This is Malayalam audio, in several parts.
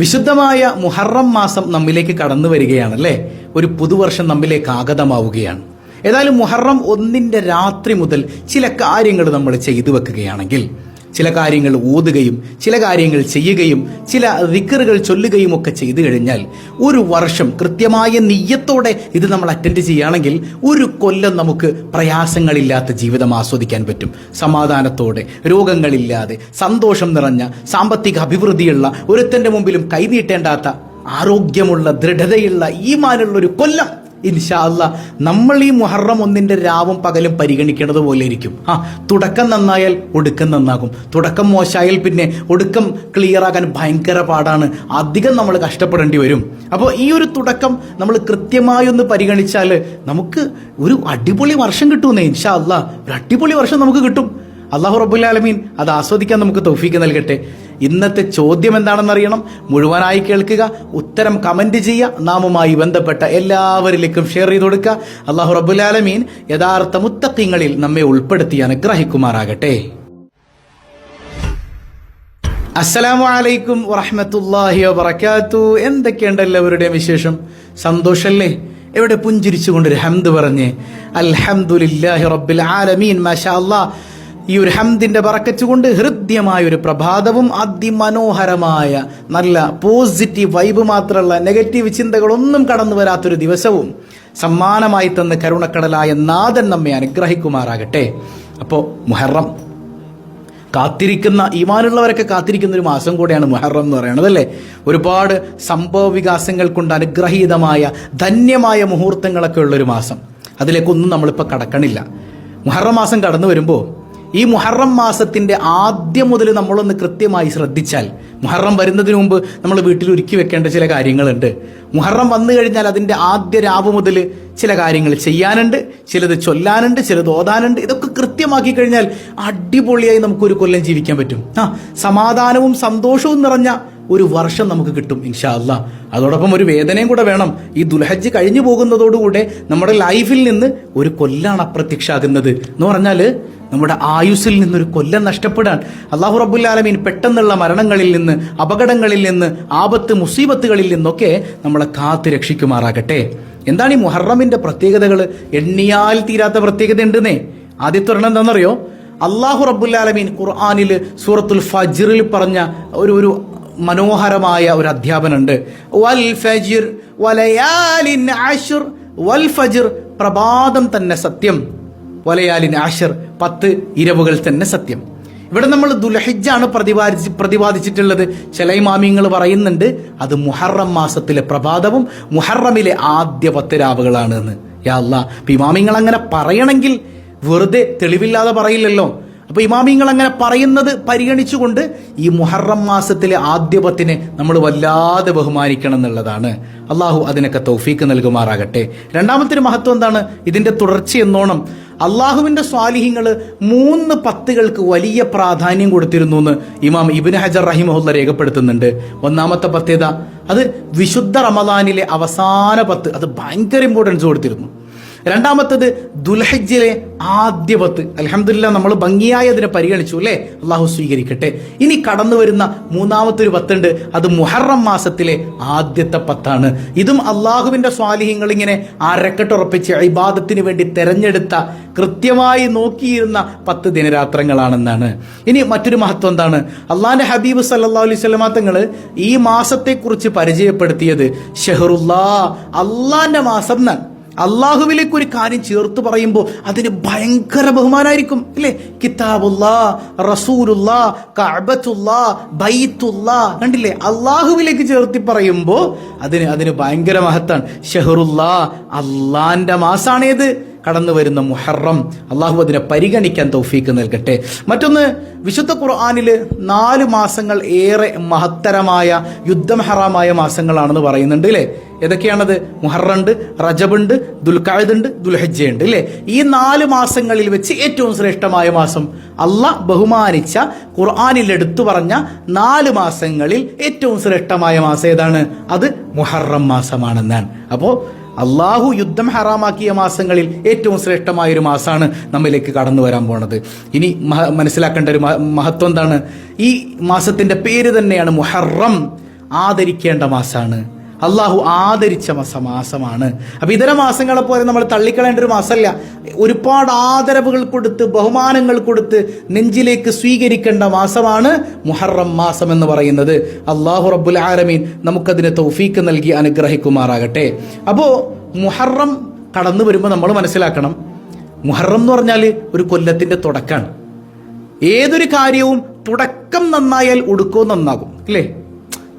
വിശുദ്ധമായ മുഹറം മാസം നമ്മിലേക്ക് കടന്നു വരികയാണല്ലേ? ഒരു പുതുവർഷം നമ്മിലേക്ക് ആഗതമാവുകയാണ്. ഏതായാലും മുഹറം ഒന്നിന്റെ രാത്രി മുതൽ ചില കാര്യങ്ങൾ നമ്മൾ ചെയ്തു വെക്കുകയാണെങ്കിൽ ചില കാര്യങ്ങൾ ഓതുകയും ചില കാര്യങ്ങൾ ചെയ്യുകയും ചില റിക്കറുകൾ ചൊല്ലുകയും ഒക്കെ ചെയ്തു കഴിഞ്ഞാൽ ഒരു വർഷം കൃത്യമായ നെയ്യത്തോടെ ഇത് നമ്മൾ അറ്റൻഡ് ചെയ്യുകയാണെങ്കിൽ ഒരു കൊല്ലം നമുക്ക് പ്രയാസങ്ങളില്ലാത്ത ജീവിതം ആസ്വദിക്കാൻ പറ്റും. സമാധാനത്തോടെ രോഗങ്ങളില്ലാതെ സന്തോഷം നിറഞ്ഞ സാമ്പത്തിക അഭിവൃദ്ധിയുള്ള ഒരുത്തന്റെ മുമ്പിലും കൈനീട്ടേണ്ടാത്ത ആരോഗ്യമുള്ള ദൃഢതയുള്ള ഈമാനുള്ള ഒരു കൊല്ലം ഇൻഷാ അല്ല നമ്മൾ ഈ മുഹറം ഒന്നിന്റെ രാവും പകലും പരിഗണിക്കേണ്ടത് പോലെ ഇരിക്കും. ആ തുടക്കം നന്നായാൽ ഒടുക്കം നന്നാകും. തുടക്കം മോശമായാൽ പിന്നെ ഒടുക്കം ക്ലിയർ ആകാൻ ഭയങ്കര പാടാണ്. അധികം നമ്മൾ കഷ്ടപ്പെടേണ്ടി വരും. അപ്പോൾ ഈ ഒരു തുടക്കം നമ്മൾ കൃത്യമായി ഒന്ന് പരിഗണിച്ചാൽ നമുക്ക് ഒരു അടിപൊളി വർഷം കിട്ടുമെന്നേ ഇൻഷാ അല്ല. ഒരു അടിപൊളി വർഷം നമുക്ക് കിട്ടും. അള്ളാഹു റബുല്ലാലമീൻ അത് ആസ്വദിക്കാൻ നമുക്ക് തൗഫീക്ക് നൽകട്ടെ. ഇന്നത്തെ ചോദ്യം എന്താണെന്ന് അറിയണം മുഴുവനായി കേൾക്കുക ഉത്തരം കമന്റ് ചെയ്യുക നാമുമായി ബന്ധപ്പെട്ട എല്ലാവരിലേക്കും ഷെയർ ചെയ്ത് കൊടുക്കുക. അള്ളാഹു റബുല്ലാലമീൻ യഥാർത്ഥ മുത്തക്കിങ്ങളിൽ നമ്മെ ഉൾപ്പെടുത്തി അനുഗ്രഹിക്കുമാറാകട്ടെ. അസ്സലാമു അലൈക്കും വറഹ്മത്തുള്ളാഹി വബറകാത്തു. എന്തൊക്കെയുണ്ട് എല്ലാവരുടെയും വിശേഷം? സന്തോഷല്ലേ? എവിടെ പുഞ്ചിരിച്ചുകൊണ്ടൊരു ഹംദ് പറഞ്ഞ് അൽഹംദുലില്ലാഹി റബ്ബിൽ ആലമീൻ മാഷാ അല്ലാഹ് ഈ ഒരു ഹംദിന്റെ ബറക്കത്ത് കൊണ്ട് ഹൃദ്യമായ ഒരു പ്രഭാതവും അതിമനോഹരമായ നല്ല പോസിറ്റീവ് വൈബ് മാത്രമല്ല നെഗറ്റീവ് ചിന്തകളൊന്നും കടന്നു വരാത്തൊരു ദിവസവും സമ്മാനമായി തന്ന കരുണക്കടലായ നാഥൻ നമ്മെ അനുഗ്രഹിക്കുമാറാകട്ടെ. അപ്പോ മുഹറം. കാത്തിരിക്കുന്ന ഈമാനുള്ളവരൊക്കെ കാത്തിരിക്കുന്ന ഒരു മാസം കൂടെയാണ് മുഹറം എന്ന് പറയുന്നത് അല്ലേ? ഒരുപാട് സംഭവ വികാസങ്ങൾ കൊണ്ട് അനുഗ്രഹീതമായ ധന്യമായ മുഹൂർത്തങ്ങളൊക്കെ ഉള്ളൊരു മാസം. അതിലേക്കൊന്നും നമ്മളിപ്പോൾ കടക്കണില്ല. മുഹറം മാസം കടന്നു വരുമ്പോൾ ഈ മുഹറം മാസത്തിന്റെ ആദ്യം മുതൽ നമ്മളൊന്ന് കൃത്യമായി ശ്രദ്ധിച്ചാൽ മുഹറം വരുന്നതിന് മുമ്പ് നമ്മൾ വീട്ടിൽ ഒരുക്കി വെക്കേണ്ട ചില കാര്യങ്ങളുണ്ട്. മുഹറം വന്നു കഴിഞ്ഞാൽ അതിന്റെ ആദ്യ രാവ് മുതൽ ചില കാര്യങ്ങൾ ചെയ്യാനുണ്ട് ചിലത് ചൊല്ലാനുണ്ട് ചിലത് ഓതാനുണ്ട്. ഇതൊക്കെ കൃത്യമാക്കി കഴിഞ്ഞാൽ അടിപൊളിയായി നമുക്കൊരു കൊല്ലം ജീവിക്കാൻ പറ്റും. ആ സമാധാനവും സന്തോഷവും നിറഞ്ഞ ഒരു വർഷം നമുക്ക് കിട്ടും ഇൻഷാ അല്ല അതോടൊപ്പം ഒരു വേദനയും കൂടെ വേണം. ഈ ദുൽഹജ്ജ് കഴിഞ്ഞു പോകുന്നതോടുകൂടെ നമ്മുടെ ലൈഫിൽ നിന്ന് ഒരു കൊല്ലാണ് അപ്രത്യക്ഷാകുന്നത്. എന്ന് പറഞ്ഞാൽ നമ്മുടെ ആയുസ്സിൽ നിന്നൊരു കൊല്ലം നഷ്ടപ്പെടാൻ അള്ളാഹു റബുല്ലാലമീൻ പെട്ടെന്നുള്ള മരണങ്ങളിൽ നിന്ന് അപകടങ്ങളിൽ നിന്ന് ആപത്ത് മുസീബത്തുകളിൽ നിന്നൊക്കെ നമ്മളെ കാത്തു രക്ഷിക്കുമാറാകട്ടെ. എന്താണ് ഈ മുഹറമിന്റെ പ്രത്യേകതകൾ? എണ്ണിയാൽ തീരാത്ത പ്രത്യേകത ഉണ്ടെന്നേ. ആദ്യത്തെ ഒരെണ്ണം എന്താണെന്നറിയോ? അള്ളാഹു റബുല്ലാലമീൻ ഖുർആാനിൽ സൂറത്തുൽ ഫജ്റിൽ പറഞ്ഞ ഒരു ഒരു മനോഹരമായ ഒരു അധ്യാപനുണ്ട് വൽ ഫജിർ വലയാലിൻ ആഷിർ വൽ ഫജിർ പ്രഭാതം തന്നെ സത്യം. വലയാലിൻ ആഷിർ പത്ത് ഇരവുകൾ തന്നെ സത്യം. ഇവിടെ നമ്മൾ ദുൽഹിജാണ് പ്രതിപാദിച്ച് പ്രതിപാദിച്ചിട്ടുള്ളത്. ചില ഇമാമിങ്ങൾ പറയുന്നുണ്ട് അത് മുഹറം മാസത്തിലെ പ്രഭാതവും മുഹറമിലെ ആദ്യ പത്ത് രാവുകളാണ് എന്ന് യാ അല്ലാ ഇമാമിങ്ങൾ അങ്ങനെ പറയണമെങ്കിൽ വെറുതെ തെളിവില്ലാതെ പറയില്ലല്ലോ. അപ്പൊ ഇമാമിങ്ങൾ അങ്ങനെ പറയുന്നത് പരിഗണിച്ചുകൊണ്ട് ഈ മുഹറം മാസത്തിലെ ആദ്യപത്തിന് നമ്മൾ വല്ലാതെ ബഹുമാനിക്കണം എന്നുള്ളതാണ്. അള്ളാഹു അതിനൊക്കെ തൗഫീക്ക് നൽകുമാറാകട്ടെ. രണ്ടാമത്തെ മഹത്വം എന്താണ്? ഇതിന്റെ തുടർച്ച എന്നോണം. അള്ളാഹുവിന്റെ സ്വാലിഹ്യങ്ങൾ മൂന്ന് പത്തുകൾക്ക് വലിയ പ്രാധാന്യം കൊടുത്തിരുന്നു എന്ന് ഇമാം ഇബിൻ ഹജർ റഹിമഹുല്ല രേഖപ്പെടുത്തുന്നുണ്ട്. ഒന്നാമത്തെ പത്തേത അത് വിശുദ്ധ റമദാനിലെ അവസാന പത്ത് അത് ഭയങ്കര ഇമ്പോർട്ടൻസ് കൊടുത്തിരുന്നു. രണ്ടാമത്തത് ദുൽഹജ്ജിലെ ആദ്യ പത്ത് അലഹമില്ല നമ്മൾ ഭംഗിയായി അതിനെ പരിഗണിച്ചു അല്ലേ? അള്ളാഹു സ്വീകരിക്കട്ടെ. ഇനി കടന്നു വരുന്ന മൂന്നാമത്തെ ഒരു പത്തുണ്ട് അത് മുഹറം മാസത്തിലെ ആദ്യത്തെ പത്താണ്. ഇതും അള്ളാഹുവിന്റെ സ്വാലിഹ്യങ്ങൾ ഇങ്ങനെ അരക്കെട്ടുറപ്പിച്ച് ഇബാദത്തിന് വേണ്ടി തെരഞ്ഞെടുത്ത കൃത്യമായി നോക്കിയിരുന്ന പത്ത് ദിനരാത്രങ്ങളാണെന്നാണ്. ഇനി മറ്റൊരു മഹത്വം എന്താണ്? അള്ളാഹിന്റെ ഹബീബ് സല്ലാ അലൈഹി സ്വലമാ തങ്ങൾ ഈ പരിചയപ്പെടുത്തിയത് ഷെഹറുല്ലാ അള്ളാന്റെ മാസം എന്നാണ്. അള്ളാഹുവിലേക്ക് ഒരു കാര്യം ചേർത്ത് പറയുമ്പോൾ അതിന് ഭയങ്കര ബഹുമാനായിരിക്കും അല്ലേ? കിതാബുല്ലാ റസൂലുല്ലാ കഅബത്തുല്ലാ ബൈത്തുല്ലാ കണ്ടില്ലേ? അള്ളാഹുവിലേക്ക് ചേർത്തി പറയുമ്പോൾ അതിന് അതിന് ഭയങ്കര മഹത്താണ്. ഷെഹറുല്ലാ അള്ളാന്റെ മാസാണേത്. കടന്നു വരുന്ന മുഹറം അള്ളാഹു അതിനെ പരിഗണിക്കാൻ തൗഫീക്ക് നൽകട്ടെ. മറ്റൊന്ന് വിശുദ്ധ ഖുർആാനിൽ നാല് മാസങ്ങൾ ഏറെ മഹത്തരമായ യുദ്ധം ഹറാമായ മാസങ്ങളാണെന്ന് പറയുന്നുണ്ട് അല്ലേ ഏതൊക്കെയാണത്? മുഹറുണ്ട് റജബുണ്ട് ദുൽഖായുദുണ്ട് ദുൽഹജ്ജയുണ്ട് അല്ലേ ഈ നാല് മാസങ്ങളിൽ വെച്ച് ഏറ്റവും ശ്രേഷ്ഠമായ മാസം അള്ളാഹ് ബഹുമാനിച്ച ഖുർആാനിൽ എടുത്തു പറഞ്ഞ നാല് മാസങ്ങളിൽ ഏറ്റവും ശ്രേഷ്ഠമായ മാസം ഏതാണ്? അത് മുഹറം മാസമാണെന്നാണ്. അപ്പോൾ അള്ളാഹു യുദ്ധം ഹറാമാക്കിയ മാസങ്ങളിൽ ഏറ്റവും ശ്രേഷ്ഠമായ ഒരു മാസമാണ് നമ്മിലേക്ക് കടന്നു വരാൻ പോണത്. ഇനി മനസ്സിലാക്കേണ്ട ഒരു മഹത്വം എന്താണ്? ഈ മാസത്തിന്റെ പേര് തന്നെയാണ് മുഹറം. ആദരിക്കേണ്ട മാസമാണ് അള്ളാഹു ആദരിച്ച മാസമാസമാണ് അപ്പൊ ഇതര മാസങ്ങളെ പോലെ നമ്മൾ തള്ളിക്കളയേണ്ട ഒരു മാസമല്ല. ഒരുപാട് ആദരവുകൾ കൊടുത്ത് ബഹുമാനങ്ങൾ കൊടുത്ത് നെഞ്ചിലേക്ക് സ്വീകരിക്കേണ്ട മാസമാണ് മുഹറം മാസം എന്ന് പറയുന്നത്. അള്ളാഹു റബ്ബുൽ ആലമീൻ നമുക്കതിന് തൗഫീക്ക് നൽകി അനുഗ്രഹിക്കുമാറാകട്ടെ. അപ്പോ മുഹറം കടന്നു വരുമ്പോൾ നമ്മൾ മനസ്സിലാക്കണം. മുഹറം എന്ന് പറഞ്ഞാൽ ഒരു കൊല്ലത്തിന്റെ തുടക്കാണ്. ഏതൊരു കാര്യവും തുടക്കം നന്നായാൽ ഒടുക്കവും നന്നാകും. അല്ലേ?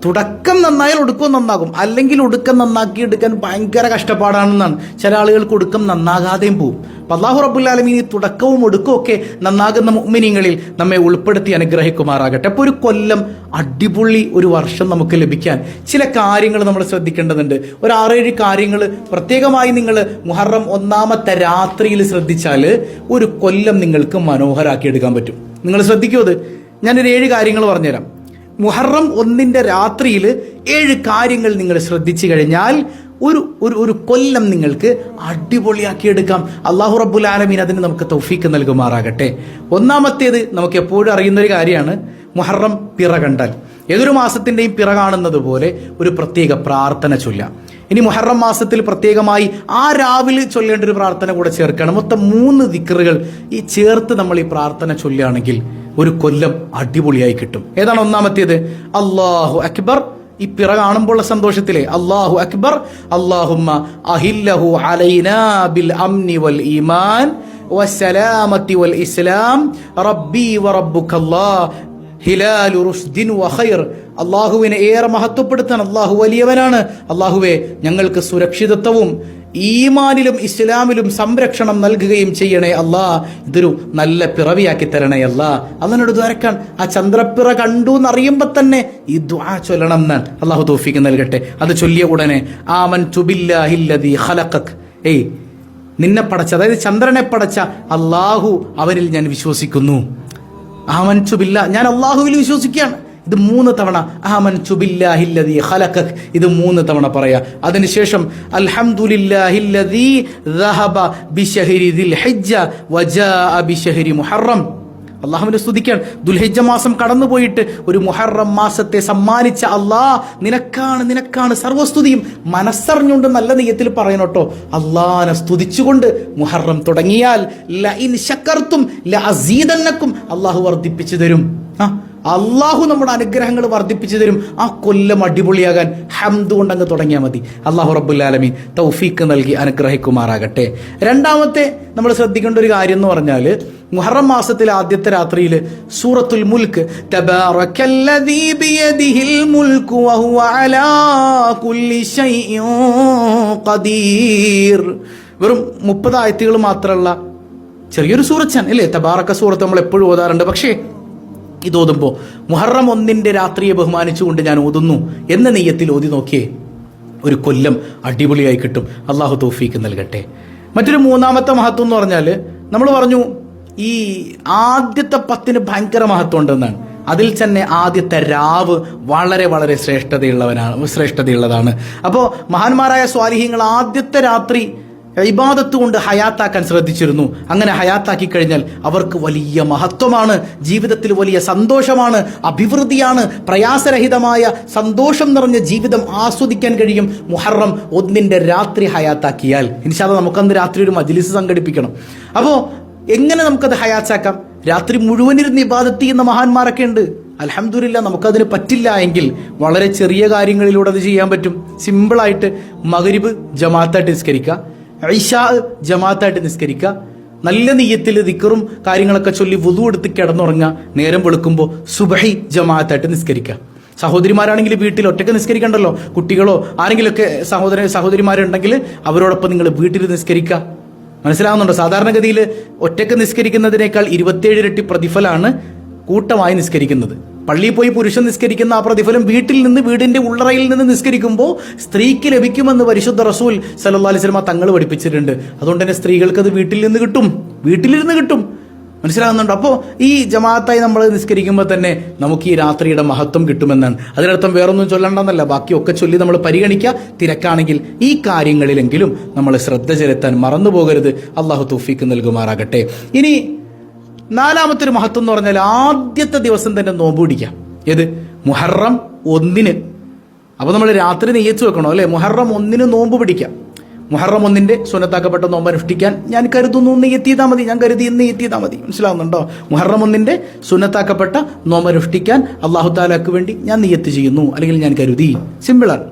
തുടക്കം നന്നായാൽ ഒടുക്കം നന്നാകും. അല്ലെങ്കിൽ ഒടുക്കം നന്നാക്കി എടുക്കാൻ ഭയങ്കര കഷ്ടപ്പാടാണെന്നാണ്. ചില ആളുകൾക്ക് ഒടുക്കം നന്നാകാതെയും പോവും. അപ്പൊ അള്ളാഹു റബുല്ലാലമീൻ ഈ തുടക്കവും ഒടുക്കവും ഒക്കെ നന്നാകുന്ന മുഅ്മിനീങ്ങളിൽ നമ്മെ ഉൾപ്പെടുത്തി അനുഗ്രഹിക്കുമാറാകട്ടെ. അപ്പോൾ ഒരു കൊല്ലം അടിപൊളി ഒരു വർഷം നമുക്ക് ലഭിക്കാൻ ചില കാര്യങ്ങൾ നമ്മൾ ശ്രദ്ധിക്കേണ്ടതുണ്ട്. ഒരു ആറേഴ് കാര്യങ്ങൾ പ്രത്യേകമായി നിങ്ങൾ മുഹറം ഒന്നാമത്തെ രാത്രിയിൽ ശ്രദ്ധിച്ചാൽ ഒരു കൊല്ലം നിങ്ങൾക്ക് മനോഹരാക്കി എടുക്കാൻ പറ്റും. നിങ്ങൾ ശ്രദ്ധിക്കൂ അത്. ഞാനൊരു ഏഴ് കാര്യങ്ങൾ പറഞ്ഞുതരാം. മുഹറം ഒന്നിന്റെ രാത്രിയിൽ ഏഴ് കാര്യങ്ങൾ നിങ്ങൾ ശ്രദ്ധിച്ചു കഴിഞ്ഞാൽ ഒരു ഒരു ഒരു കൊല്ലം നിങ്ങൾക്ക് അടിപൊളിയാക്കി എടുക്കാം അള്ളാഹു റബ്ബുൽ ആലമീൻ അതിന് നമുക്ക് തൗഫീക്ക് നൽകുമാറാകട്ടെ. ഒന്നാമത്തേത് നമുക്ക് എപ്പോഴും അറിയുന്ന ഒരു കാര്യമാണ് മുഹറം പിറ കണ്ടാൽ. ഏതൊരു മാസത്തിന്റെയും പിറ കാണുന്നത് പോലെ ഒരു പ്രത്യേക പ്രാർത്ഥന ചൊല്ലാം ഇനി മുഹറം മാസത്തിൽ പ്രത്യേകമായി ആ രാവിലെ ചൊല്ലേണ്ട ഒരു പ്രാർത്ഥന കൂടെ ചേർക്കണം മൊത്തം മൂന്ന് ദിക്കറുകൾ ഈ ചേർത്ത് നമ്മൾ ഈ പ്രാർത്ഥന ചൊല്ലുകയാണെങ്കിൽ ഒരു കൊല്ലം അടിപൊളിയായി കിട്ടും. ഏതാണ് ഒന്നാമത്തേത്? അള്ളാഹു അക്ബർ. ഈ പിറ കാണുമ്പോൾ സന്തോഷത്തിലെ. അള്ളാഹു അക്ബർ. അള്ളാഹുമ്മ അഹില്ലഹു അലൈനാ ബിൽ അംനി വൽ ഈമാൻ വസ്സലാമത്തി വൽ ഇസ്ലാം. റബ്ബി ഹിലാലു റുഷ്ദിൻ വഖൈർ അള്ളാഹുവിനെ ഏറെ മഹത്വപ്പെടുത്താൻ അള്ളാഹു വലിയവനാണ്. അള്ളാഹുവെ ഞങ്ങൾക്ക് സുരക്ഷിതത്വവും ഈമാനിലും ഇസ്ലാമിലും സംരക്ഷണം നൽകുകയും ചെയ്യണേ അല്ലാ. ഇതൊരു നല്ല പിറവിയാക്കി തരണേ അല്ലാ. അതിനോട് ദ്വാരക്കാൻ ആ ചന്ദ്രപ്പിറ കണ്ടു എന്നറിയുമ്പോ തന്നെ ഈ ദ്വാ ചൊല്ലണം എന്ന് അള്ളാഹു തോഫിക്ക് നൽകട്ടെ. അത് ചൊല്ലിയ ഉടനെ ആമൻ തുബില്ലാഹില്ലദീ ഖലഖക്. ഏയ് നിന്നെ പടച്ച അതായത് ചന്ദ്രനെ പടച്ച അള്ളാഹു അവനിൽ ഞാൻ വിശ്വസിക്കുന്നു. ആമൻ ചുബില്ല ഞാൻ അള്ളാഹുവിൽ വിശ്വസിക്കുകയാണ്. ഇത് മൂന്ന് തവണ അഹമൻ ചുബില്ലാഹില്ലതി ഖലഖക്. ഇത് മൂന്ന് തവണ പറയാ. അതിനുശേഷം വജാഅ ബിശഹരി മുഹറം. അള്ളാഹുവിനെ സ്തുതിക്കാൻ. ദുൽഹിജ മാസം കടന്നുപോയിട്ട് ഒരു മുഹറം മാസത്തെ സമ്മാനിച്ച അള്ളാ നിനക്കാണ് നിനക്കാണ് സർവസ്തുതിയും മനസ്സറിഞ്ഞുകൊണ്ട് നല്ല നെയ്യത്തിൽ പറയണോട്ടോ. അള്ളാഹിനെ സ്തുതിച്ചുകൊണ്ട് മുഹറം തുടങ്ങിയാൽ ലഇൻ ശക്കർത്തും ലഅസീദന്നക്കും അള്ളാഹു വർദ്ധിപ്പിച്ചു തരും. ആ അള്ളാഹു നമ്മുടെ അനുഗ്രഹങ്ങൾ വർദ്ധിപ്പിച്ചു തരും. ആ കൊല്ലം അടിപൊളിയാകാൻ ഹംദ് കൊണ്ട് അങ്ങ് തുടങ്ങിയാൽ മതി. അള്ളാഹു റബ്ബുല്ലാലമീൻ തൗഫീക്ക് നൽകി അനുഗ്രഹിക്കുമാറാകട്ടെ. രണ്ടാമത്തെ നമ്മൾ ശ്രദ്ധിക്കേണ്ട ഒരു കാര്യം എന്ന് പറഞ്ഞാൽ മുഹറം മാസത്തിലെ ആദ്യത്തെ രാത്രിയിൽ സൂറത്തുൽ മുൽക്ക് വെറും മുപ്പത് ആയത്തുകൾ മാത്രമുള്ള ചെറിയൊരു സൂറച്ചാൻ അല്ലേ? തബാറക്ക സൂറത്ത് നമ്മൾ എപ്പോഴും ഓതാറുണ്ട്. പക്ഷേ ഇത് ഓതുമ്പോൾ മുഹറം ഒന്നിന്റെ രാത്രിയെ ബഹുമാനിച്ചുകൊണ്ട് ഞാൻ ഓതുന്നു എന്ന നെയ്യത്തിൽ ഓതി നോക്കിയേ. ഒരു കൊല്ലം അടിപൊളിയായി കിട്ടും. അള്ളാഹു തോഫീക്ക് നൽകട്ടെ. മറ്റൊരു മൂന്നാമത്തെ മഹത്വം എന്ന് പറഞ്ഞാൽ നമ്മൾ പറഞ്ഞു ഈ ആദ്യത്തെ പത്തിന് ഭയങ്കര മഹത്വം ഉണ്ടെന്നാണ് അതിൽ തന്നെ ആദ്യത്തെ രാവ് വളരെ വളരെ ശ്രേഷ്ഠതയുള്ളവനാണ് ശ്രേഷ്ഠതയുള്ളതാണ്. അപ്പോൾ മഹാന്മാരായ സ്വാലിഹ്യങ്ങൾ ആദ്യത്തെ രാത്രി ഇബാദത്ത് കൊണ്ട് ഹയാത്താക്കാൻ ശ്രദ്ധിച്ചിരുന്നു. അങ്ങനെ ഹയാത്താക്കി കഴിഞ്ഞാൽ അവർക്ക് വലിയ മഹത്വമാണ്. ജീവിതത്തിൽ വലിയ സന്തോഷമാണ്. അഭിവൃദ്ധിയാണ്. പ്രയാസരഹിതമായ സന്തോഷം നിറഞ്ഞ ജീവിതം ആസ്വദിക്കാൻ കഴിയും. മുഹറം ഒന്നിന്റെ രാത്രി ഹയാത്താക്കിയാൽ. ഇൻഷാല്ല നമുക്കന്ന് രാത്രി ഒരു മജിലിസ് സംഘടിപ്പിക്കണം. അപ്പോൾ എങ്ങനെ നമുക്കത് ഹയാത്താക്കാം? രാത്രി മുഴുവനിരുന്ന് ഇബാദത്ത് ചെയ്യുന്ന മഹാന്മാരൊക്കെ ഉണ്ട്. അലഹമില്ല നമുക്കതിന് പറ്റില്ല എങ്കിൽ വളരെ ചെറിയ കാര്യങ്ങളിലൂടെ അത് ചെയ്യാൻ പറ്റും. സിമ്പിളായിട്ട് മകരിബ് ജമാഅത്തായിട്ട് നിസ്കരിക്കുക. ഐഷാ ജമാഅത്തായിട്ട് നിസ്കരിക്കുക. നല്ല നെയ്യത്തിൽ ദിക്കറും കാര്യങ്ങളൊക്കെ ചൊല്ലി വുതു എടുത്ത് കിടന്നുറങ്ങുക. നേരം വെളുക്കുമ്പോൾ സുബഹി ജമാഅത്തായിട്ട് നിസ്കരിക്കുക. സഹോദരിമാരാണെങ്കിൽ വീട്ടിൽ ഒറ്റയ്ക്ക് നിസ്കരിക്കണ്ടല്ലോ? കുട്ടികളോ ആരെങ്കിലുമൊക്കെ സഹോദര സഹോദരിമാരുണ്ടെങ്കിൽ അവരോടൊപ്പം നിങ്ങൾ വീട്ടിൽ നിസ്കരിക്കുക. മനസ്സിലാവുന്നുണ്ടോ? സാധാരണഗതിയിൽ ഒറ്റയ്ക്ക് നിസ്കരിക്കുന്നതിനേക്കാൾ ഇരുപത്തിയേഴ് ഇരട്ടി പ്രതിഫലമാണ് കൂട്ടമായി നിസ്കരിക്കുന്നത്. പള്ളിയിൽ പോയി പുരുഷൻ നിസ്കരിക്കുന്ന ആ പ്രതിഫലം വീട്ടിൽ നിന്ന് വീടിന്റെ ഉള്ളറയിൽ നിന്ന് നിസ്കരിക്കുമ്പോൾ സ്ത്രീക്ക് ലഭിക്കുമെന്ന് പരിശുദ്ധ റസൂൽ സല്ലാ അലൈഹി വസല്ലമ തങ്ങൾ പഠിപ്പിച്ചിട്ടുണ്ട്. അതുകൊണ്ട് തന്നെ സ്ത്രീകൾക്ക് അത് വീട്ടിൽ നിന്ന് കിട്ടും. വീട്ടിലിരുന്ന് കിട്ടും. മനസ്സിലാകുന്നുണ്ട്? അപ്പോൾ ഈ ജമാഅത്തായി നമ്മൾ നിസ്കരിക്കുമ്പോൾ തന്നെ നമുക്ക് ഈ രാത്രിയുടെ മഹത്വം കിട്ടുമെന്നാണ്. അതിനർത്ഥം വേറൊന്നും ചൊല്ലണ്ടെന്നല്ല. ബാക്കിയൊക്കെ ചൊല്ലി നമ്മൾ പരിഗണിക്കുക. തിരക്കാണെങ്കിൽ ഈ കാര്യങ്ങളിലെങ്കിലും നമ്മൾ ശ്രദ്ധ ചെലുത്താൻ മറന്നു പോകരുത് അള്ളാഹു തൂഫിക്ക് നൽകുമാറാകട്ടെ. ഇനി നാലാമത്തെ ഒരു മഹത്വം എന്ന് പറഞ്ഞാൽ ആദ്യത്തെ ദിവസം തന്നെ നോമ്പ് പിടിക്കാം ഏത്? മുഹറം ഒന്നിന്. അപ്പോൾ നമ്മൾ രാത്രി നെയ്യച്ച് വെക്കണോ? അല്ലേ? മുഹറം ഒന്നിന് നോമ്പ് പിടിക്കാം മുഹറം ഒന്നിന്റെ സുനത്താക്കപ്പെട്ട നോമ്പ് അനുഷ്ഠിക്കാൻ ഞാൻ കരുതുന്നു. ഇന്ന് എത്തിയതാ മതി. ഞാൻ കരുതി ഇന്ന് എത്തിയതാ മതി. മനസ്സിലാവുന്നുണ്ടോ? മുഹറം ഒന്നിന്റെ സുനത്താക്കപ്പെട്ട നോമ്പ് അനുഷ്ഠിക്കാൻ അള്ളാഹു താലാക്ക് വേണ്ടി ഞാൻ നെയ്യത്ത് ചെയ്യുന്നു. അല്ലെങ്കിൽ ഞാൻ കരുതി. സിമ്പിളാണ്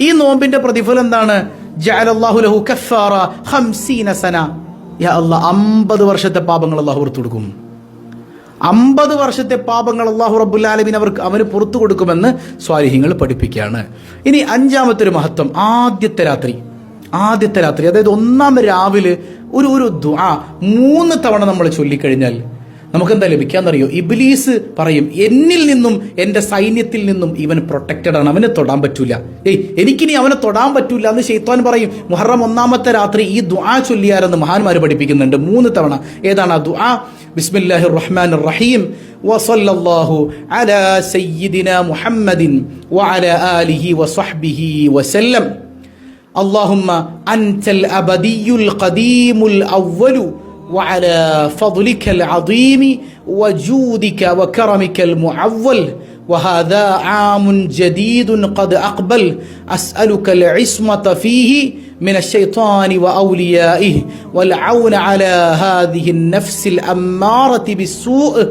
ഈ നോമ്പിന്റെ പ്രതിഫലം എന്താണ്? ജഅലല്ലാഹു ലഹു കഫാറ ഖംസീന സന. യാ അല്ലാഹ് അമ്പത് വർഷത്തെ പാപങ്ങൾ അള്ളാഹു പുറത്തു കൊടുക്കും. അമ്പത് വർഷത്തെ പാപങ്ങൾ അള്ളാഹു റബ്ബുല്ലാലബിൻ അവർക്ക് അവന് പുറത്തു കൊടുക്കുമെന്ന് സ്വാലിഹ്യങ്ങൾ പഠിപ്പിക്കുകയാണ്. ഇനി അഞ്ചാമത്തെ ഒരു മഹത്വം ആദ്യത്തെ രാത്രി. ആദ്യത്തെ രാത്രി അതായത് ഒന്നാം രാവിലെ ഒരു ഒരു ദുആ മൂന്ന് തവണ നമ്മൾ ചൊല്ലിക്കഴിഞ്ഞാൽ നമുക്ക് എന്താ ലഭിക്കാന്നറിയോ ഇബിലീസ് പറയും എന്നിൽ നിന്നും എന്റെ സൈന്യത്തിൽ നിന്നും ഇവൻ പ്രൊട്ടക്റ്റഡ് ആണ് അവനെ തൊടാൻ പറ്റൂല ഏയ് എനിക്കിനി അവനെ തൊടാൻ പറ്റൂല എന്ന് ഷെയ്ത്താൻ പറയും മുഹറം ഒന്നാമത്തെ രാത്രി ഈ ദുആ ചൊല്ലിയാരെന്ന് മഹാന്മാർ പഠിപ്പിക്കുന്നുണ്ട് മൂന്ന് തവണ ഏതാണ് ആ ദുആ ബിസ്മില്ലാഹിർ റഹ്മാനിർ റഹീം وصلى الله على سيدنا محمد وعلى آله وصحبه وسلم اللهم أنت الأبدي القديم الأول وعلى فضلك العظيم وجودك وكرمك المعول. وهذا عام جديد قد أقبل. أسألك العصمة فيه من الشيطان وأوليائه والعون على هذه النفس الأمارة بالسوء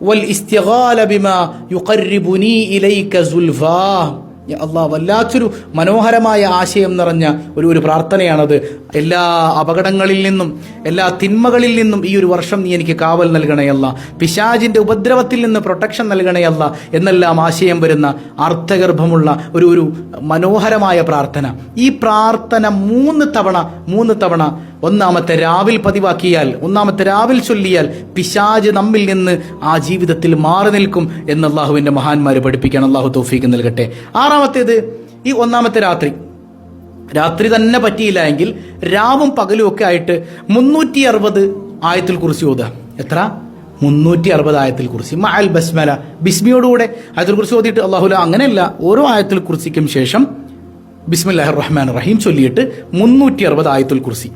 والاستغال بما يقربني إليك زلفاه അള്ളാ വല്ലാത്തൊരു മനോഹരമായ ആശയം നിറഞ്ഞ ഒരു ഒരു പ്രാർത്ഥനയാണത്. എല്ലാ അപകടങ്ങളിൽ നിന്നും എല്ലാ തിന്മകളിൽ നിന്നും ഈ ഒരു വർഷം നീ എനിക്ക് കാവൽ നൽകണയല്ല പിശാജിന്റെ ഉപദ്രവത്തിൽ നിന്ന് പ്രൊട്ടക്ഷൻ നൽകണയല്ല എന്നെല്ലാം ആശയം വരുന്ന അർത്ഥഗർഭമുള്ള ഒരു ഒരു മനോഹരമായ പ്രാർത്ഥന. ഈ പ്രാർത്ഥന മൂന്ന് തവണ മൂന്ന് തവണ ഒന്നാമത്തെ രാവിൽ പതിവാക്കിയാൽ ഒന്നാമത്തെ രാവിൽ ചൊല്ലിയാൽ പിശാജ് നമ്മിൽ നിന്ന് ആ ജീവിതത്തിൽ മാറി നിൽക്കും എന്ന് അള്ളാഹുവിന്റെ മഹാന്മാർ പഠിപ്പിക്കാൻ അള്ളാഹു തോഫീക്ക് നൽകട്ടെ. ആറാമത്തേത് ഈ ഒന്നാമത്തെ രാത്രി. രാത്രി തന്നെ പറ്റിയില്ല എങ്കിൽ രാവും പകലും ഒക്കെ ആയിട്ട് മുന്നൂറ്റി അറുപത് ആയത്തിൽ കുറിച്ച് ഓതുക. എത്ര? മുന്നൂറ്റി അറുപത് ആയത്തിൽ കുറിച്ച് മഅൽ ബസ്മല. ബിസ്മിയോടുകൂടെ ആയത്തിൽ കുറിച്ച് ഓതിയിട്ട് അള്ളാഹുല അങ്ങനെയല്ല ഓരോ ആയത്തിൽ കുറിച്ചിക്കും ശേഷം ബിസ്മില്ലാഹിർ റഹ്മാൻ റഹീം ചൊല്ലിയിട്ട് മുന്നൂറ്റി അറുപത് ആയത്തുൽ കുറിസി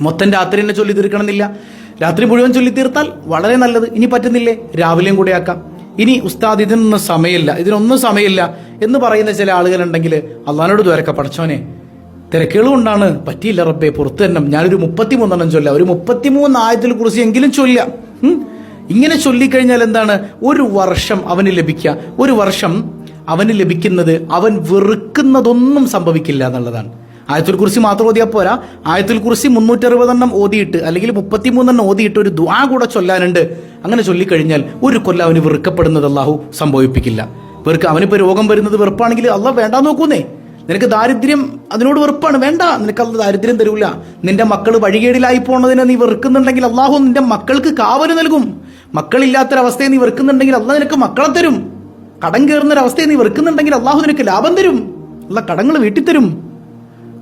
മൊത്തം രാത്രി തന്നെ ചൊല്ലി തീർക്കണമെന്നില്ല. രാത്രി മുഴുവൻ ചൊല്ലി തീർത്താൽ വളരെ നല്ലത്. ഇനി പറ്റുന്നില്ലേ? രാവിലെയും കൂടെ ആക്കാം. ഇനി ഉസ്താദ് ഇതിനൊന്നും സമയമില്ല. ഇതിനൊന്നും സമയമില്ല എന്ന് പറയുന്ന ചില ആളുകളുണ്ടെങ്കിൽ അള്ളഹാനോട് ദ്വാരക്ക പഠിച്ചോനെ തിരക്കുകൾ കൊണ്ടാണ്. പറ്റിയില്ല റബ്ബെ പുറത്തു തന്നെ ഞാനൊരു മുപ്പത്തിമൂന്നെണ്ണം ചൊല്ല. ഒരു മുപ്പത്തിമൂന്ന് ആയത്തിൽ കുറിച്ച് എങ്കിലും ചൊല്ല. ഇങ്ങനെ ചൊല്ലിക്കഴിഞ്ഞാൽ എന്താണ്? ഒരു വർഷം അവന് ലഭിക്കുക. ഒരു വർഷം അവന് ലഭിക്കുന്നത് അവൻ വെറുക്കുന്നതൊന്നും സംഭവിക്കില്ല എന്നുള്ളതാണ്. ആയത്തുൽ കുറിച്ച് മാത്രം ഓതിയാൽ പോരാ. ആയത്തുൽ കുറിച്ച് മുന്നൂറ്റി അറുപതെണ്ണം ഓതിയിട്ട് അല്ലെങ്കിൽ മുപ്പത്തിമൂന്നെണ്ണം ഓതിയിട്ട് ഒരു ദ്വാ കൂടെ ചൊല്ലാനുണ്ട്. അങ്ങനെ ചൊല്ലിക്കഴിഞ്ഞാൽ ഒരു കൊല്ലം അവന് വെറുക്കപ്പെടുന്നത് അള്ളാഹു സംഭവിപ്പിക്കില്ല. വെറുക്ക അവനിപ്പോ രോഗം വരുന്നത് വെറുപ്പാണെങ്കിൽ അള്ളാഹ് വേണ്ട നോക്കൂന്നേ. നിനക്ക് ദാരിദ്ര്യം അതിനോട് വെറുപ്പാണ്. വേണ്ട. നിനക്ക് അത് ദാരിദ്ര്യം തരൂല. നിന്റെ മക്കൾ വഴികേടിലായി പോണതിനെ നീ വെറുക്കുന്നുണ്ടെങ്കിൽ അള്ളാഹു നിന്റെ മക്കൾക്ക് കാവൽ നൽകും. മക്കളില്ലാത്തൊരവസ്ഥയെ നീ വെറുക്കുന്നുണ്ടെങ്കിൽ അള്ളാഹ് നിനക്ക് മക്കളെ തരും. കടം കയറുന്നൊരവസ്ഥയെ നീ വെറുക്കുന്നുണ്ടെങ്കിൽ അള്ളാഹു നിനക്ക് ലാഭം തരും. അല്ല കടങ്ങൾ വീട്ടിത്തരും.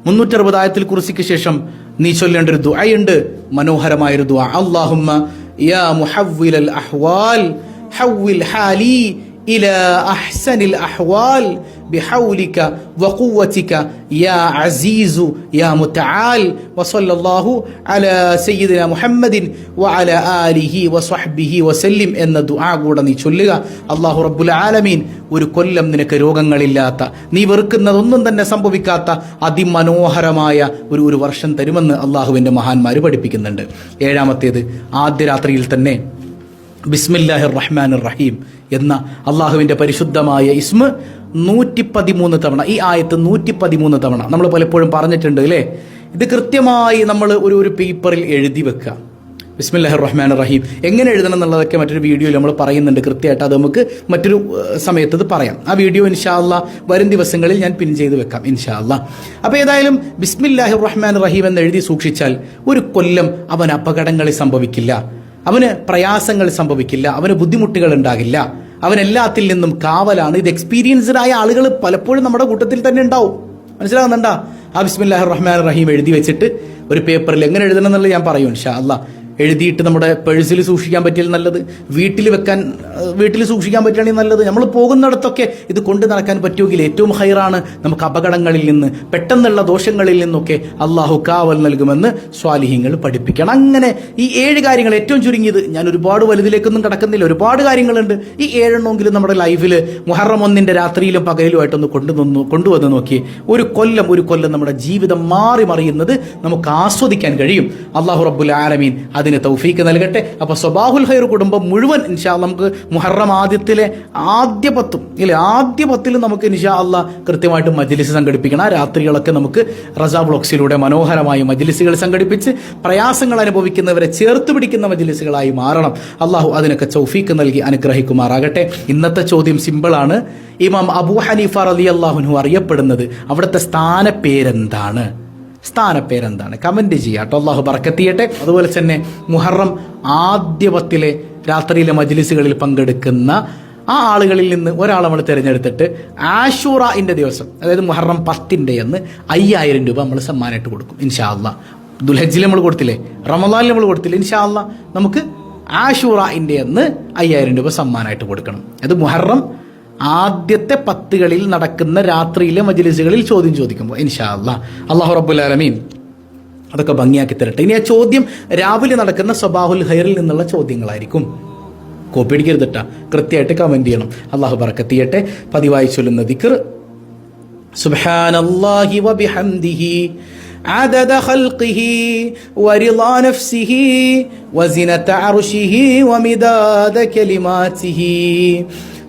മുന്നൂറ്ററുപതായത്തിൽ കുറിസിക്ക് ശേഷം നീ ചൊല്ലേണ്ട ഒരു ദുആയുണ്ട്. മനോഹരമായൊരു ദുആ. അല്ലാഹുമ്മ യാ മുഹവ്വിലൽ അഹ്വാൽ ഹവ്വിൽ ഹാലി ഇലാ അഹ്സനിൽ അഹ്വാൽ بحولك وقوتك يا عزيز يا متعال وصلى الله على سيدنا محمد وعلى آله وصحبه وسلم എന്ന ദുആ കൂടെ നീ ചൊല്ലുക അള്ളാഹു റബ്ബുൽ ആലമീൻ ഒരു കൊല്ലം നിനക്ക് രോഗങ്ങളില്ലാത്ത നീ വെറുക്കുന്നതൊന്നും തന്നെ സംഭവിക്കാത്ത അതിമനോഹരമായ ഒരു ഒരു വർഷം തരുമെന്ന് അള്ളാഹുവിന്റെ മഹാന്മാർ പഠിപ്പിക്കുന്നുണ്ട് ഏഴാമത്തേത് ആദ്യ രാത്രിയിൽ തന്നെ ബിസ്മില്ലാഹിർ റഹ്മാനിർ റഹീം എന്ന അള്ളാഹുവിന്റെ പരിശുദ്ധമായ ഇസ്മ നൂറ്റി പതിമൂന്ന് തവണ ഈ ആയത്ത് നൂറ്റി പതിമൂന്ന് തവണ നമ്മൾ പലപ്പോഴും പറഞ്ഞിട്ടുണ്ട് അല്ലേ? ഇത് കൃത്യമായി നമ്മൾ ഒരു ഒരു പേപ്പറിൽ എഴുതി വെക്കുക. ബിസ്മില്ലാഹിർ റഹ്മാൻ റഹീം. എങ്ങനെ എഴുതണം എന്നുള്ളതൊക്കെ മറ്റൊരു വീഡിയോയിൽ നമ്മൾ പറയുന്നുണ്ട്. കൃത്യമായിട്ട് അത് നമുക്ക് മറ്റൊരു സമയത്ത് പറയാം. ആ വീഡിയോ ഇൻഷാല്ല വരും ദിവസങ്ങളിൽ ഞാൻ പിൻ ചെയ്ത് വെക്കാം ഇൻഷാല്ല അപ്പോൾ ഏതായാലും ബിസ്മില്ലാഹിർ റഹ്മാൻ റഹീം എന്ന് എഴുതി സൂക്ഷിച്ചാൽ ഒരു കൊല്ലം അവൻ അപകടങ്ങളിൽ സംഭവിക്കില്ല. അവന് പ്രയാസങ്ങൾ സംഭവിക്കില്ല അവന് ബുദ്ധിമുട്ടുകൾ ഉണ്ടാകില്ല. അവനെല്ലാത്തിൽ നിന്നും കാവലാണ്. ഇത് എക്സ്പീരിയൻസ്ഡ് ആയ ആളുകൾ പലപ്പോഴും നമ്മുടെ കൂട്ടത്തിൽ തന്നെ ഉണ്ടാവും. മനസ്സിലാകുന്നുണ്ടാ? ആ ബിസ്മില്ലാഹിർ റഹ്മാൻ റഹീം എഴുതി വെച്ചിട്ട് ഒരു പേപ്പറിൽ എങ്ങനെ എഴുതണം എന്നുള്ളത് ഞാൻ പറയും ഇൻഷാ അല്ലാ എഴുതിയിട്ട് നമ്മുടെ പേഴ്സിൽ സൂക്ഷിക്കാൻ പറ്റിയാൽ നല്ലത് വീട്ടിൽ വെക്കാൻ വീട്ടിൽ സൂക്ഷിക്കാൻ പറ്റുകയാണെങ്കിൽ നല്ലത്. നമ്മൾ പോകുന്നിടത്തൊക്കെ ഇത് കൊണ്ട് നടക്കാൻ പറ്റുമെങ്കിൽ ഏറ്റവും ഹൈറാണ് നമുക്ക് അപകടങ്ങളിൽ നിന്ന് പെട്ടെന്നുള്ള ദോഷങ്ങളിൽ നിന്നൊക്കെ അള്ളാഹു കാവൽ നൽകുമെന്ന് സ്വാലിഹ്യങ്ങൾ പഠിപ്പിക്കണം. അങ്ങനെ ഈ ഏഴ് കാര്യങ്ങൾ ഏറ്റവും ചുരുങ്ങിയത് ഞാൻ ഒരുപാട് വലുതിലേക്കൊന്നും കടക്കുന്നില്ല. ഒരുപാട് കാര്യങ്ങളുണ്ട്. ഈ ഏഴെണ്ണമെങ്കിലും നമ്മുടെ ലൈഫിൽ മുഹറം ഒന്നിന്റെ രാത്രിയിലും പകലുമായിട്ടൊന്ന് കൊണ്ടുവന്നു കൊണ്ടുവന്ന് നോക്കി. ഒരു കൊല്ലം ഒരു കൊല്ലം നമ്മുടെ ജീവിതം മാറി മറിയുന്നത് നമുക്ക് ആസ്വദിക്കാൻ കഴിയും. അള്ളാഹു റബ്ബുൽ ആലമീൻ അതിന് തൗഫീക്ക് നൽകട്ടെ. അപ്പോൾ സ്വബാഹുൽ ഹൈർ കുടുംബം മുഴുവൻ ഇൻഷാ നമുക്ക് മുഹറം ആദ്യത്തിലെ ആദ്യ പത്തും ഇല്ലേ ആദ്യ പത്തിലും നമുക്ക് ഇൻഷാ അല്ല കൃത്യമായിട്ട് മജ്ലിസ് സംഘടിപ്പിക്കണം. രാത്രികളൊക്കെ നമുക്ക് റസാ ബ്ലോക്സിലൂടെ മനോഹരമായി മജ്ലിസുകൾ സംഘടിപ്പിച്ച് പ്രയാസങ്ങൾ അനുഭവിക്കുന്നവരെ ചേർത്ത് പിടിക്കുന്ന മജ്ലിസുകളായി മാറണം. അള്ളാഹു അതിനൊക്കെ ചൗഫീക്ക് നൽകി അനുഗ്രഹിക്കുമാറാകട്ടെ. ഇന്നത്തെ ചോദ്യം സിമ്പിളാണ് ഇമാം അബൂ ഹനീഫ റലി അള്ളാഹുനു അറിയപ്പെടുന്നത് അവിടുത്തെ സ്ഥാനപ്പേരെന്താണ്? സ്ഥാനപ്പേരെന്താണ്? കമന്റ് ചെയ്യുക കേട്ടോ അള്ളാഹു ബർക്കത്തിയട്ടെ അതുപോലെ തന്നെ മുഹറം ആദ്യ പത്തിലെ രാത്രിയിലെ മജ്ലിസുകളിൽ പങ്കെടുക്കുന്ന ആ ആളുകളിൽ നിന്ന് ഒരാൾ നമ്മൾ തിരഞ്ഞെടുത്തിട്ട് ആഷൂറയിന്റെ ദിവസം അതായത് മുഹറം പത്തിന്റെ എന്ന് അയ്യായിരം രൂപ നമ്മൾ സമ്മാനമായിട്ട് കൊടുക്കും ഇൻഷാ അല്ല ദുൽഹജ്ജിൽ നമ്മൾ കൊടുത്തില്ലേ? റമദാനിൽ നമ്മൾ കൊടുത്തില്ലേ? ഇൻഷാ അല്ല നമുക്ക് ആഷൂറയിന്റെ എന്ന് അയ്യായിരം രൂപ സമ്മാനമായിട്ട് കൊടുക്കണം. അത് മുഹറം ആദ്യത്തെ പത്തുകളിൽ നടക്കുന്ന രാത്രിയിലെ മജ്ലിസുകളിൽ ചോദ്യം ചോദിക്കുമ്പോൾ ഇൻഷാ അല്ലാ അള്ളാഹു റബ്ബുൽ ആലമീൻ അതൊക്കെ ഭംഗിയാക്കി തരട്ടെ ഇനി ആ ചോദ്യം രാവിലെ നടക്കുന്ന സ്വബാഹുൽ ഹൈറിൽ നിന്നുള്ള ചോദ്യങ്ങളായിരിക്കും കോപ്പി അടിക്കരുത് കേട്ടാ കൃത്യമായിട്ട് കമന്റ് ചെയ്യണം അള്ളാഹു ബർക്കത്ത് ചെയ്യട്ടെ പതിവായി ചൊല്ലുന്ന ദിക്ർ സുബ്ഹാനല്ലാഹി വബിഹംദിഹി عدد خلقه ورضا نفسه وزنة عرشه ومداد كلماته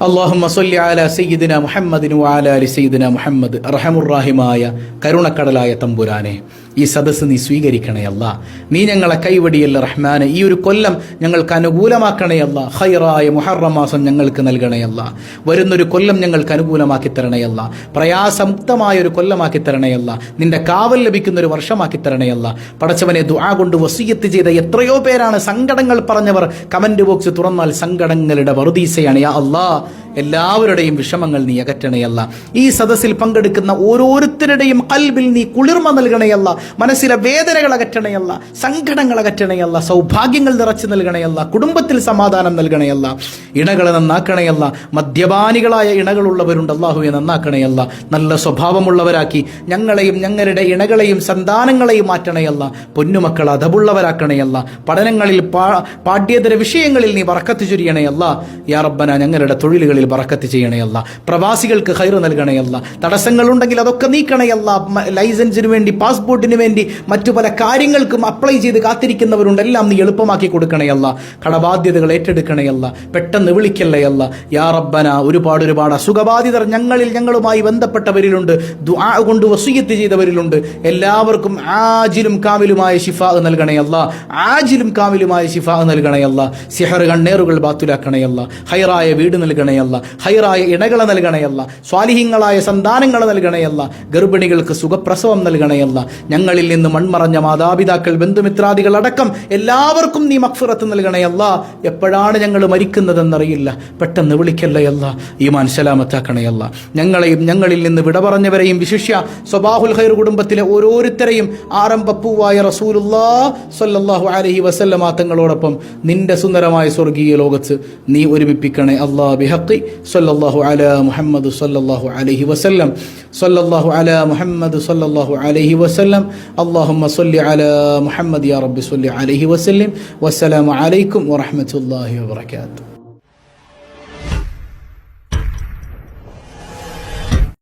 അള്ളാഹുമ്മ സൊല്ലി ആല സയ്യിദിന മുഹമ്മദിനു ആല അലി സയ്യിദിന മുഹമ്മദ്. അറഹമുറാഹിമായ കരുണക്കടലായ തമ്പുരാനെ. ഈ സദസ്സ് നീ സ്വീകരിക്കണേ അല്ല. നീ ഞങ്ങളെ കൈവടിയല്ല റഹ്മാനെ. ഈ ഒരു കൊല്ലം ഞങ്ങൾക്ക് അനുകൂലമാക്കണേ അല്ല. ഹൈറായ മുഹറം മാസം ഞങ്ങൾക്ക് നൽകണേ വരുന്നൊരു കൊല്ലം ഞങ്ങൾക്ക് അനുകൂലമാക്കി തരണേ പ്രയാസമുക്തമായ ഒരു കൊല്ലമാക്കി തരണേ നിന്റെ കാവൽ ലഭിക്കുന്ന ഒരു വർഷമാക്കി തരണേ അല്ല. പടച്ചവനെ ദുആ കൊണ്ട് വസീയത്ത് ചെയ്ത എത്രയോ പേരാണ് സങ്കടങ്ങൾ പറഞ്ഞവർ. കമന്റ് ബോക്സ് തുറന്നാൽ സങ്കടങ്ങളുടെ വറുദീസയാണ്. യാ അല്ലാ. എല്ലാവരുടെയും വിഷമങ്ങൾ നീ അകറ്റണയല്ല. ഈ സദസ്സിൽ പങ്കെടുക്കുന്ന ഓരോരുത്തരുടെയും കൽബിൽ നീ കുളിർമ നൽകണയല്ല. മനസ്സിലെ വേദനകൾ അകറ്റണയല്ല. സങ്കടങ്ങൾ അകറ്റണയല്ല. സൗഭാഗ്യങ്ങൾ നിറച്ചു നൽകണയല്ല. കുടുംബത്തിൽ സമാധാനം നൽകണയല്ല. ഇണകളെ നന്നാക്കണയല്ല. മദ്യപാനികളായ ഇണകളുള്ളവരുണ്ട്. അള്ളാഹുവെ നന്നാക്കണയല്ല. നല്ല സ്വഭാവമുള്ളവരാക്കി ഞങ്ങളെയും ഞങ്ങളുടെ ഇണകളെയും സന്താനങ്ങളെയും മാറ്റണയല്ല. പൊന്നുമക്കൾ അതവുള്ളവരാക്കണയല്ല പഠനങ്ങളിൽ പാഠ്യേതര വിഷയങ്ങളിൽ നീ വറക്കത്ത് ചൊരിയണയല്ല. യാ റബ്ബന ഞങ്ങളുടെ തൊഴിലുകളിൽ ബറക്കത്ത് ചെയ്യണയല്ല പ്രവാസികൾക്ക് ഹൈറ് നൽകണയല്ല തടസ്സങ്ങളുണ്ടെങ്കിൽ അതൊക്കെ നീക്കണയല്ല ലൈസൻസിന് വേണ്ടി പാസ്പോർട്ടിന് വേണ്ടി മറ്റു പല കാര്യങ്ങൾക്കും അപ്ലൈ ചെയ്ത് കാത്തിരിക്കുന്നവരുണ്ട്. എല്ലാം നീ എളുപ്പമാക്കി കൊടുക്കണയല്ല കടബാധ്യതകൾ ഏറ്റെടുക്കണയല്ല പെട്ടെന്ന് വിളിക്കല്ലയല്ല യാ റബ്ബന ഒരുപാട് ഒരുപാട് അസുഖബാധിതർ ഞങ്ങളിൽ ഞങ്ങളുമായി ബന്ധപ്പെട്ടവരിലുണ്ട്. കൊണ്ട് വസൂയത്ത് ചെയ്തവരിലുണ്ട്. എല്ലാവർക്കും ആജിലും കാമിലുമായ ശിഫ നൽകണയല്ല ആജിലും കാമിലുമായ ശിഫ നൽകണയല്ല സിഹർ കണ്ണേറുകൾ ബാത്തുലാക്കണയല്ല ഹൈറായ വീട് നൽകണയല്ല ഹൈറായ ഇണകളെ നൽകണയല്ല. സ്വാലിഹിങ്ങളായ സന്താനങ്ങളെ നൽകണയല്ല. ഗർഭിണികൾക്ക് സുഖപ്രസവം നൽകണയല്ല. ഞങ്ങളിൽ നിന്ന് മൺമറഞ്ഞ മാതാപിതാക്കൾ ബന്ധുമിത്രാദികൾ അടക്കം എല്ലാവർക്കും നീ മക്ഫിറത്ത് നൽകണയല്ല. എപ്പോഴാണ് ഞങ്ങൾ മരിക്കുന്നതെന്നറിയില്ല. പെട്ടെന്ന് വിളിക്കല്ലയല്ല. ഈ മനസ്സലാമത്താക്കണയല്ല ഞങ്ങളെയും ഞങ്ങളിൽ നിന്ന് വിട പറഞ്ഞവരെയും വിശിഷ്യ സ്വബാഹുൽ ഹൈർ കുടുംബത്തിലെ ഓരോരുത്തരെയും ആരംഭപ്പൂവായ റസൂലുല്ലാ സല്ലല്ലാഹു അലൈഹി വസല്ലമ തങ്ങളോടൊപ്പം നിന്റെ സുന്ദരമായ സ്വർഗീയ ലോകത്ത് നീ ഒരുമിപ്പിക്കണേ. അല്ലാഹു ബിഹഖി സൊല്ലാഹു അല മുഹമ്മദ് മുഹമ്മദ് യാ റബ്ബി വസ്സലാമു അലൈക്കും വാത്തു